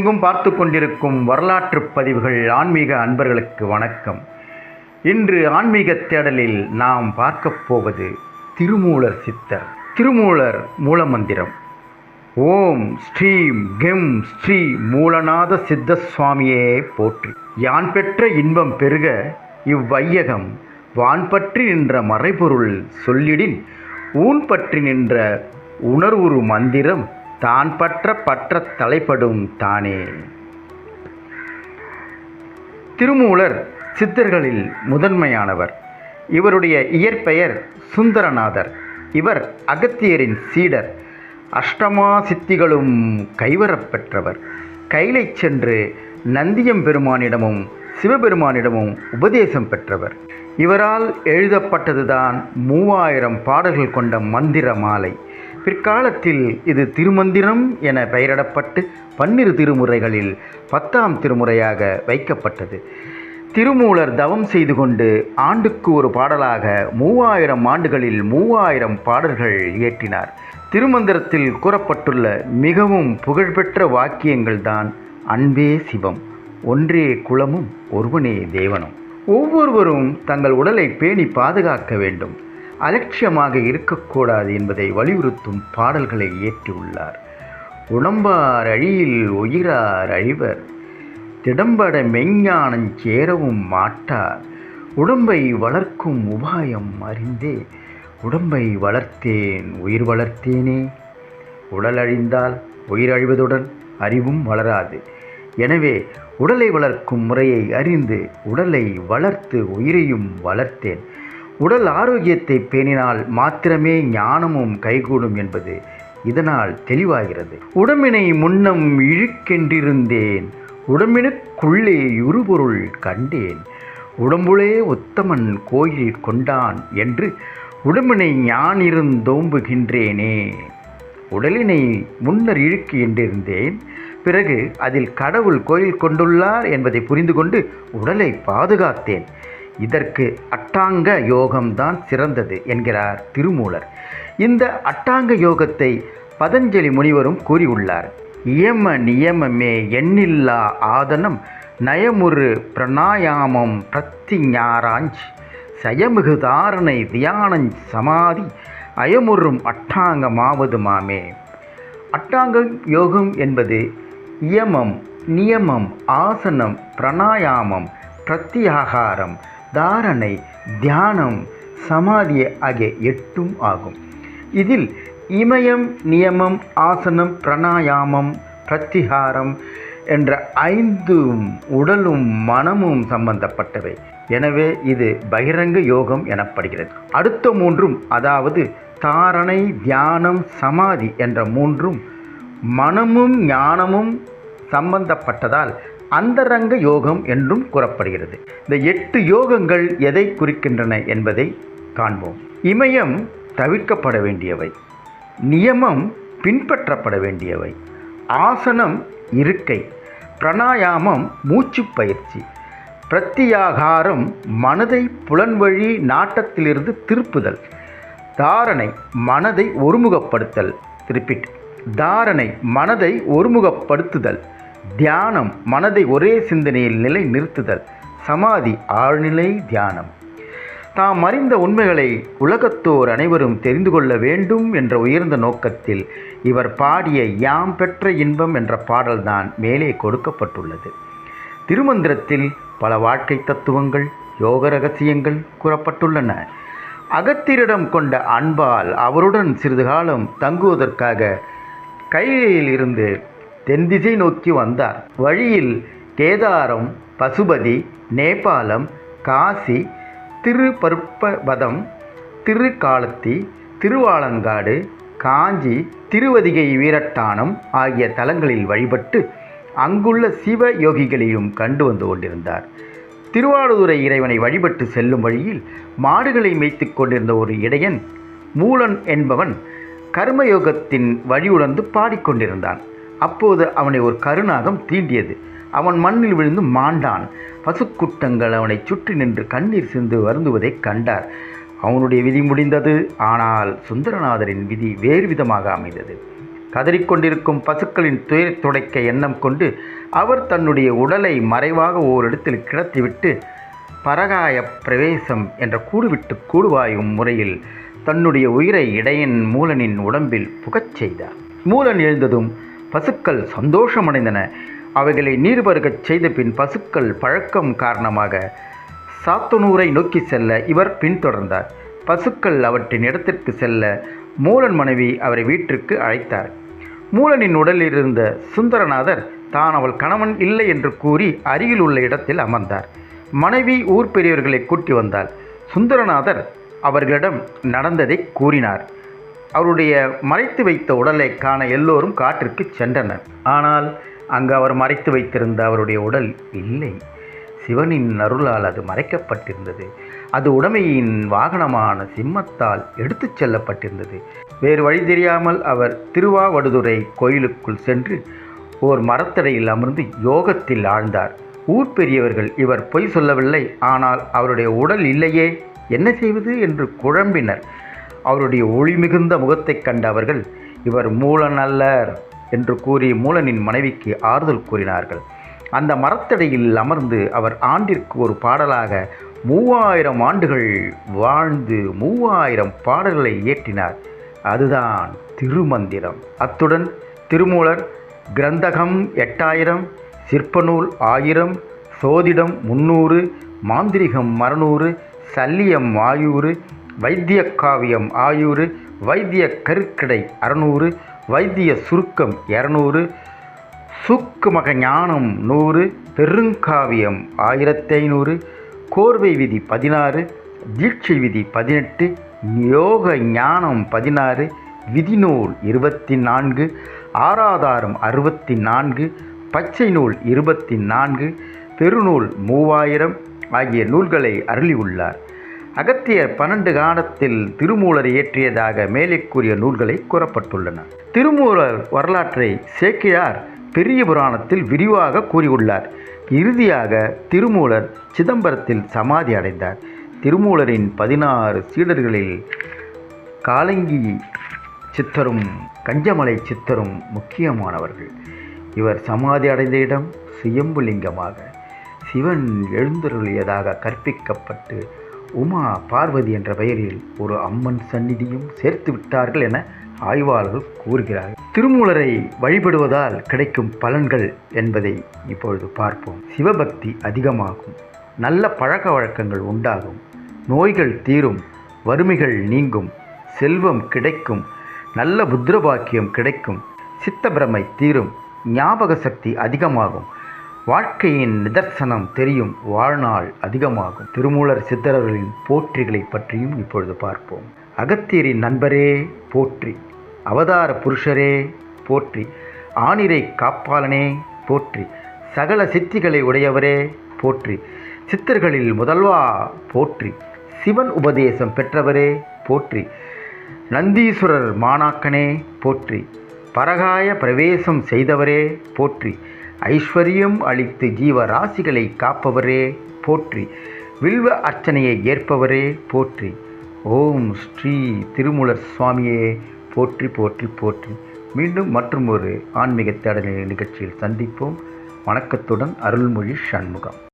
உலகெங்கும் பார்த்து கொண்டிருக்கும் வரலாற்று பதிவுகள் ஆன்மீக அன்பர்களுக்கு வணக்கம். இன்று ஆன்மீக தேடலில் நாம் பார்க்கப் போவது திருமூலர் சித்தர் திருமூலர் மூலமந்திரம். ஓம் ஸ்ரீம் கெம் ஸ்ரீ மூலநாத சித்த சுவாமியே போற்றி. யான் பெற்ற இன்பம் பெருக இவ்வையகம் வான் பற்றி நின்ற மறைபொருள் சொல்லிடின் ஊன் பற்றி நின்ற உணர்வுறு மந்திரம் தான் பற்ற பற்ற தலைப்படும் தானே. திருமூலர் சித்தர்களில் முதன்மையானவர். இவருடைய இயற்பெயர் சுந்தரநாதர். இவர் அகத்தியரின் சீடர். அஷ்டமா சித்திகளும் கைவரப்பெற்றவர் கைலை சென்று நந்தியம் பெருமானிடமும் சிவபெருமானிடமும் உபதேசம் பெற்றவர். இவரால் எழுதப்பட்டதுதான் மூவாயிரம் பாடல்கள் கொண்ட மந்திர மாலை. பிற்காலத்தில் இது திருமந்திரம் என பெயரிடப்பட்டு பன்னிரு திருமுறைகளில் பத்தாம் திருமுறையாக வைக்கப்பட்டது. திருமூலர் தவம் செய்து கொண்டு ஆண்டுக்கு ஒரு பாடலாக மூவாயிரம் ஆண்டுகளில் மூவாயிரம் பாடல்கள் இயற்றினார். திருமந்திரத்தில் கூறப்பட்டுள்ள மிகவும் புகழ்பெற்ற வாக்கியங்கள் தான் அன்பே சிவம் ஒன்றே குலமும் ஒருவனே தேவனும். ஒவ்வொருவரும் தங்கள் உடலை பேணி பாதுகாக்க வேண்டும். அலட்சியமாக இருக்கக்கூடாது என்பதை வலியுறுத்தும் பாடல்களை இயற்றியுள்ளார். உடம்பார் அழியில் உயிரார் அழிவர். திடம்பட மெஞ்ஞானஞ் சேரவும் மாட்டார். உடம்பை வளர்க்கும் உபாயம் அறிந்தே உடம்பை வளர்த்தேன் உயிர் வளர்த்தேனே. உடல் அழிந்தால் உயிர் அழிவதுடன் அறிவும் வளராது. எனவே உடலை வளர்க்கும் முறையை அறிந்து உடலை வளர்த்து உயிரையும் வளர்த்தேன். உடல் ஆரோக்கியத்தை பேணினால் மாத்திரமே ஞானமும் கைகூடும் என்பது இதனால் தெளிவாகிறது. உடம்பினை முன்னம் இழுக்கென்றிருந்தேன். உடம்பினுக்குள்ளே இருபொருள் கண்டேன். உடம்புளே உத்தமன் கோயில் கொண்டான் என்று உடம்பினை ஞானிருந்தோம்புகின்றேனே உடலினை முன்னர் இழுக்கு என்றிருந்தேன். பிறகு அதில் கடவுள் கோயில் கொண்டுள்ளார் என்பதை புரிந்து கொண்டு உடலை பாதுகாத்தேன். இதற்கு அட்டாங்க யோகம்தான் சிறந்தது என்கிறார் திருமூலர். இந்த அட்டாங்க யோகத்தை பதஞ்சலி முனிவரும் கூறியுள்ளார். இயம நியமமே எண்ணில்லா ஆதனம் நயமுறு பிரணாயாமம் பிரத்திஞாராஞ்ச் சயமிகு தாரணை தியானஞ் சமாதி அயமுறும் அட்டாங்கமாவது மாமே அட்டாங்க யோகம் என்பது இயமம் நியமம் ஆசனம் பிரணாயாமம் பிரத்தியாகாரம் தாரணை தியானம் சமாதி ஆகிய எட்டும் ஆகும். இதில் இமயம் நியமம் ஆசனம் பிரணாயாமம் பிரத்திகாரம் என்ற ஐந்தும் உடலும் மனமும் சம்பந்தப்பட்டவை. எனவே இது பகிரங்க யோகம் எனப்படுகிறது. அடுத்த மூன்றும் அதாவது தாரணை தியானம் சமாதி என்ற மூன்றும் மனமும் ஞானமும் சம்பந்தப்பட்டதால் அந்தரங்க யோகம் என்றும் கூறப்படுகிறது. இந்த எட்டு யோகங்கள் எதை குறிக்கின்றன என்பதை காண்போம். இமயம் தவிர்க்கப்பட வேண்டியவை. நியமம் பின்பற்றப்பட வேண்டியவை. ஆசனம் இருக்கை. பிரணாயாமம் மூச்சு பயிற்சி. பிரத்தியாகாரம் மனதை புலன்வழி நாட்டத்திலிருந்து திருப்புதல். தாரணை மனதை ஒருமுகப்படுத்தல். ரிப்பீட். தாரணை மனதை ஒருமுகப்படுத்துதல். தியானம் மனதை ஒரே சிந்தனையில் நிலை நிறுத்துதல் சமாதி ஆழ்நிலை தியானம். தாம் அறிந்த உண்மைகளை உலகத்தோர் அனைவரும் தெரிந்து கொள்ள வேண்டும் என்ற உயர்ந்த நோக்கத்தில் இவர் பாடிய யாம் பெற்ற இன்பம் என்ற பாடல்தான் மேலே கொடுக்கப்பட்டுள்ளது. திருமந்திரத்தில் பல வாழ்க்கை தத்துவங்கள் யோக ரகசியங்கள் கூறப்பட்டுள்ளன. அகத்திரிடம் கொண்ட அன்பால் அவருடன் சிறிது காலம் தங்குவதற்காக கையில் இருந்து தென்திசை நோக்கி வந்தார். வழியில் கேதாரம் பசுபதி நேபாளம் காசி திருப்பருப்பபதம் திருக்காலத்தி திருவாலங்காடு காஞ்சி திருவதிகை வீரட்டானம் ஆகிய தலங்களில் வழிபட்டு அங்குள்ள சிவ யோகிகளையும் கண்டு வந்து கொண்டிருந்தார். திருவாரூரை இறைவனை வழிபட்டு செல்லும் வழியில் மாடுகளை மேய்த்து கொண்டிருந்த ஒரு இடையன் மூலன் என்பவன் கர்மயோகத்தின் வழியுணர்ந்து பாடிக்கொண்டிருந்தான். அப்போது அவனை ஒரு கருநாகம் தீண்டியது. அவன் மண்ணில் விழுந்து மாண்டான். பசுக்குட்டங்கள் அவனை சுற்றி நின்று கண்ணீர் சிந்து வருந்துவதைக் கண்டார். அவனுடைய விதி முடிந்தது. ஆனால் சுந்தரநாதரின் விதி வேறு விதமாக அமைந்தது. கதறிக்கொண்டிருக்கும் பசுக்களின் துயர் துடைக்க எண்ணம் கொண்டு அவர் தன்னுடைய உடலை மறைவாக ஓரிடத்தில் கிடத்திவிட்டு பரகாய பிரவேசம் என்ற கூடுவிட்டு கூடுவாயும் முறையில் தன்னுடைய உயிரை இடையன் மூலனின் உடம்பில் புகச் செய்தார். மூலன் எழுந்ததும் பசுக்கள் சந்தோஷமடைந்தன. அவைகளை நீர் பருகச் செய்த பின் பசுக்கள் பழக்கம் காரணமாக சாத்தனூரை நோக்கி செல்ல இவர் பின்தொடர்ந்தார். பசுக்கள் அவற்றின் இடத்திற்கு செல்ல மூலன் மனைவி அவரை வீட்டிற்கு அழைத்தார். மூலனின் உடலில் இருந்த சுந்தரநாதர் தான் அவள் கணவன் இல்லை என்று கூறி அருகில் உள்ள இடத்தில் அமர்ந்தார். மனைவி ஊர் பெரியவர்களை கூட்டி வந்தாள். சுந்தரநாதர் அவர்களிடம் நடந்ததை கூறினார். அவருடைய மறைத்து வைத்த உடலை காண எல்லோரும் காட்டிற்கு சென்றனர். ஆனால் அங்கு அவர் மறைத்து வைத்திருந்த அவருடைய உடல் இல்லை. சிவனின் அருளால் அது மறைக்கப்பட்டிருந்தது. அது உடமையின் வாகனமான சிம்மத்தால் எடுத்துச் செல்லப்பட்டிருந்தது. வேறு வழி தெரியாமல் அவர் திருவாவடுதுறை கோயிலுக்குள் சென்று ஓர் மரத்தடையில் அமர்ந்து யோகத்தில் ஆழ்ந்தார். ஊர் பெரியவர்கள் இவர் பொய் சொல்லவில்லை ஆனால் அவருடைய உடல் இல்லையே என்ன செய்வது என்று குழம்பினர். அவருடைய ஒளி மிகுந்த முகத்தைக் கண்ட அவர்கள் இவர் மூலன் அல்லர் என்று கூறி மூலனின் மனைவிக்கு ஆறுதல் கூறினார்கள். அந்த மரத்தடையில் அமர்ந்து அவர் ஆண்டிற்கு ஒரு பாடலாக மூவாயிரம் ஆண்டுகள் வாழ்ந்து மூவாயிரம் பாடல்களை இயற்றினார். அதுதான் திருமந்திரம். அத்துடன் திருமூலர் கிரந்தகம் எட்டாயிரம் சிற்பநூல் ஆயிரம் சோதிடம் முன்னூறு மாந்திரிகம் மறுநூறு சல்லியம் ஆயூறு வைத்திய காவியம் ஆயூறு வைத்திய கருக்கடை அறநூறு வைத்திய சுருக்கம் இரநூறு சூக்குமக ஞானம் நூறு பெருங்காவியம் ஆயிரத்தி ஐநூறு கோர்வை விதி பதினாறு தீட்சை விதி பதினெட்டு யோக ஞானம் பதினாறு விதிநூல் இருபத்தி நான்கு ஆராதாரம் அறுபத்தி நான்கு பச்சை நூல் இருபத்தி நான்கு பெருநூல் மூவாயிரம் ஆகிய நூல்களை அருளியுள்ளார். அகத்தியர் பன்னெண்டு காலத்தில் திருமூலர் இயற்றியதாக மேலே கூறிய நூல்களை கூறப்பட்டுள்ளன. திருமூலர் வரலாற்றை சேக்கிழார் பெரிய புராணத்தில் விரிவாக கூறியுள்ளார். இறுதியாக திருமூலர் சிதம்பரத்தில் சமாதி அடைந்தார். திருமூலரின் பதினாறு சீடர்களில் காலங்கி சித்தரும் கஞ்சமலை சித்தரும் முக்கியமானவர்கள். இவர் சமாதி அடைந்த இடம் சுயம்புலிங்கமாக. சிவன் எழுந்தருளியதாக கற்பிக்கப்பட்டு உமா பார்வதி என்ற பெயரில் ஒரு அம்மன் சந்நிதியும் சேர்த்து விட்டார்கள் என ஆய்வாளர்கள் கூறுகிறார்கள். திருமூலரை வழிபடுவதால் கிடைக்கும் பலன்கள் என்பதை இப்பொழுது பார்ப்போம். சிவபக்தி அதிகமாகும். நல்ல பழக்க வழக்கங்கள் உண்டாகும். நோய்கள் தீரும். வறுமைகள் நீங்கும். செல்வம் கிடைக்கும். நல்ல புத்திரபாக்கியம் கிடைக்கும். சித்தப்பிரமை தீரும். ஞாபக சக்தி அதிகமாகும். வாழ்க்கையின் நிதர்சனம் தெரியும் வாழ்நாள் அதிகமாகும். திருமூலர் சித்தரர்களின் போற்றிகளை பற்றியும் இப்பொழுது பார்ப்போம். அகத்தியரின் நண்பரே போற்றி. அவதார புருஷரே போற்றி. ஆனிரை காப்பாளனே போற்றி. சகல சித்திகளை உடையவரே போற்றி. சித்தர்களில் முதல்வா போற்றி. சிவன் உபதேசம் பெற்றவரே போற்றி. நந்தீஸ்வரர் மாணாக்கனே போற்றி. பரகாய பிரவேசம் செய்தவரே போற்றி. ஐஸ்வர்யம் அளித்து ஜீவராசிகளை காப்பவரே போற்றி. வில்வ அர்ச்சனையை ஏற்பவரே போற்றி. ஓம் ஸ்ரீ திருமூலர் சுவாமியே போற்றி போற்றி போற்றி. மீண்டும் மற்றும் ஒரு ஆன்மீக தேடல் நிகழ்ச்சியில் சந்திப்போம். வணக்கத்துடன் அருள்மொழி சண்முகம்.